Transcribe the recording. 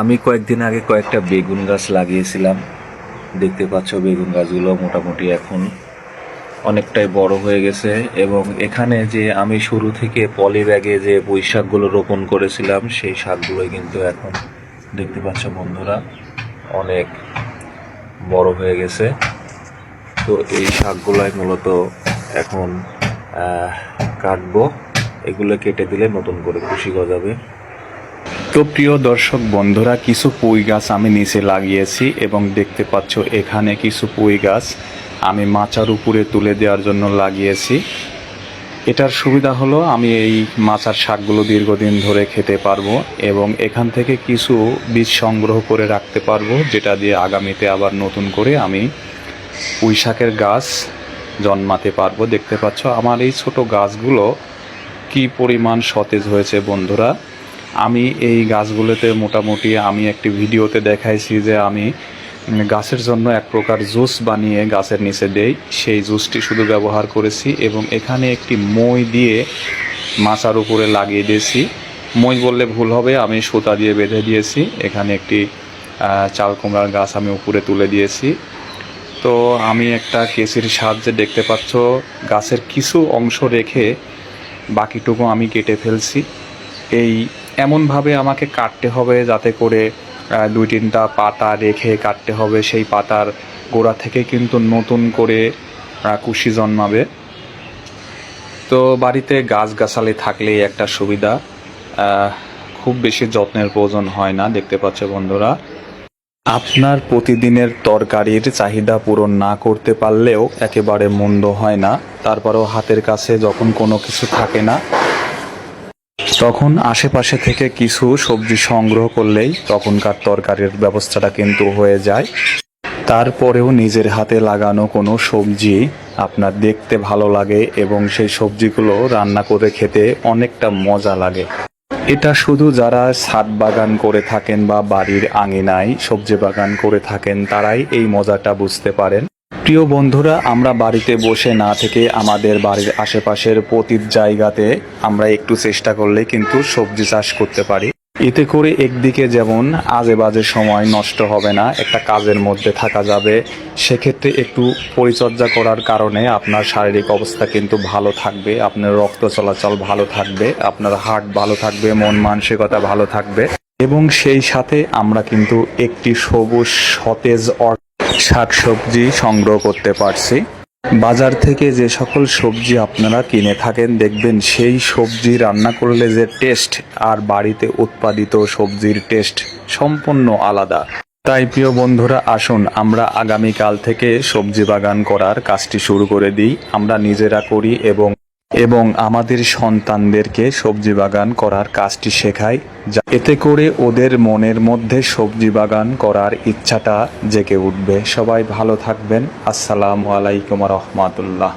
আমি কয়েকদিন আগে কয়েকটা বেগুন গাছ লাগিয়েছিলাম। দেখতে পাচ্ছ বেগুন গাছগুলো মোটামুটি এখন অনেকটাই বড় হয়ে গেছে এবং এখানে যে আমি শুরু থেকে পলি ব্যাগে যে পুঁই শাকগুলো রোপণ করেছিলাম, সেই শাকগুলোই কিন্তু এখন দেখতে পাচ্ছ বন্ধুরা অনেক বড় হয়ে গেছে। তো এই শাকগুলাই মূলত এখন কাটবো। এগুলো কেটে দিলে নতুন করে খুশি গজাবে। তো প্রিয় দর্শক বন্ধুরা, কিছু পুঁই গাছ আমি নিচে লাগিয়েছি এবং দেখতে পাচ্ছ এখানে কিছু পুঁই গাছ আমি মাচার উপরে তুলে দেওয়ার জন্য লাগিয়েছি। এটার সুবিধা হলো আমি এই মাচার শাকগুলো দীর্ঘদিন ধরে খেতে পারব এবং এখান থেকে কিছু বীজ সংগ্রহ করে রাখতে পারব, যেটা দিয়ে আগামীতে আবার নতুন করে আমি পুঁই শাকের গাছ জন্মাতে পারব। দেখতে পাচ্ছ আমার এই ছোট গাছগুলো কি পরিমাণ সতেজ হয়েছে বন্ধুরা। আমি এই গাছগুলোতে মোটামুটি আমি একটি ভিডিওতে দেখাইছি যে আমি গাছের জন্য এক প্রকার জুস বানিয়ে গাছের নিচে দেই। সেই জুসটি শুধু ব্যবহার করেছি এবং এখানে একটি মই দিয়ে মাচার উপরে লাগিয়ে দিয়েছি। মই বললে ভুল হবে, আমি সুতা দিয়ে বেঁধে দিয়েছি। এখানে একটি চাল কুমড়ার গাছ আমি উপরে তুলে দিয়েছি। তো আমি একটা কেসির সাহায্যে দেখতে পাচ্ছ, গাছের কিছু অংশ রেখে বাকিটুকু আমি কেটে ফেলছি। এই এমনভাবে আমাকে কাটতে হবে যাতে করে দুই তিনটা পাতা রেখে কাটতে হবে। সেই পাতার গোড়া থেকে কিন্তু নতুন করে কুশি জন্মাবে। তো বাড়িতে গাছগাছালি থাকলেই একটা সুবিধা। খুব বেশি যত্নের প্রয়োজন হয় না, দেখতে পাচ্ছ বন্ধুরা। আপনার প্রতিদিনের তরকারির চাহিদা পূরণ না করতে পারলেও একেবারে মন্দ হয় না। তারপরেও হাতের কাছে যখন কোনো কিছু থাকে না তখন আশেপাশে থেকে কিছু সবজি সংগ্রহ করলেই তখনকার তরকারির ব্যবস্থাটা কিন্তু হয়ে যায়। তারপরেও নিজের হাতে লাগানো কোনো সবজি আপনার দেখতে ভালো লাগে এবং সেই সবজিগুলো রান্না করে খেতে অনেকটা মজা লাগে। এটা শুধু যারা ছাদ বাগান করে থাকেন বা বাড়ির আঙিনায় সবজি বাগান করে থাকেন, তারাই এই মজাটা বুঝতে পারেন। প্রিয় বন্ধুরা, আমরা বাড়িতে বসে না থেকে আমাদের বাড়ির আশেপাশের প্রতি জায়গাতে আমরা একটু চেষ্টা করলে কিন্তু সবজি চাষ করতে পারি। এতে করে একদিকে যেমন আজে বাজে সময় নষ্ট হবে না, একটা কাজের মধ্যে থাকা যাবে, সেক্ষেত্রে একটু পরিচর্যা করার কারণে আপনার শারীরিক অবস্থা কিন্তু ভালো থাকবে, আপনার রক্ত চলাচল ভালো থাকবে, আপনার হার্ট ভালো থাকবে, মন মানসিকতা ভালো থাকবে এবং সেই সাথে আমরা কিন্তু একটি সবুজ সতেজ অর- শাকসবজি সংগ্রহ করতে পারছি। বাজার থেকে যে সকল সবজি আপনারা কিনে থাকেন, দেখবেন সেই সবজি রান্না করলে যে টেস্ট আর বাড়িতে উৎপাদিত সবজির টেস্ট সম্পূর্ণ আলাদা। তাই প্রিয় বন্ধুরা, আসুন আমরা আগামীকাল থেকে সবজি বাগান করার কাজটি শুরু করে দিই। আমরা নিজেরা করি এবং এবং আমাদের সন্তানদেরকে সবজি বাগান করার কাজটি শেখাই যা- এতে করে ওদের মনের মধ্যে সবজি বাগান করার ইচ্ছাটা জেগে উঠবে। সবাই ভালো থাকবেন। আসসালামু আলাইকুম রহমাতুল্লাহ।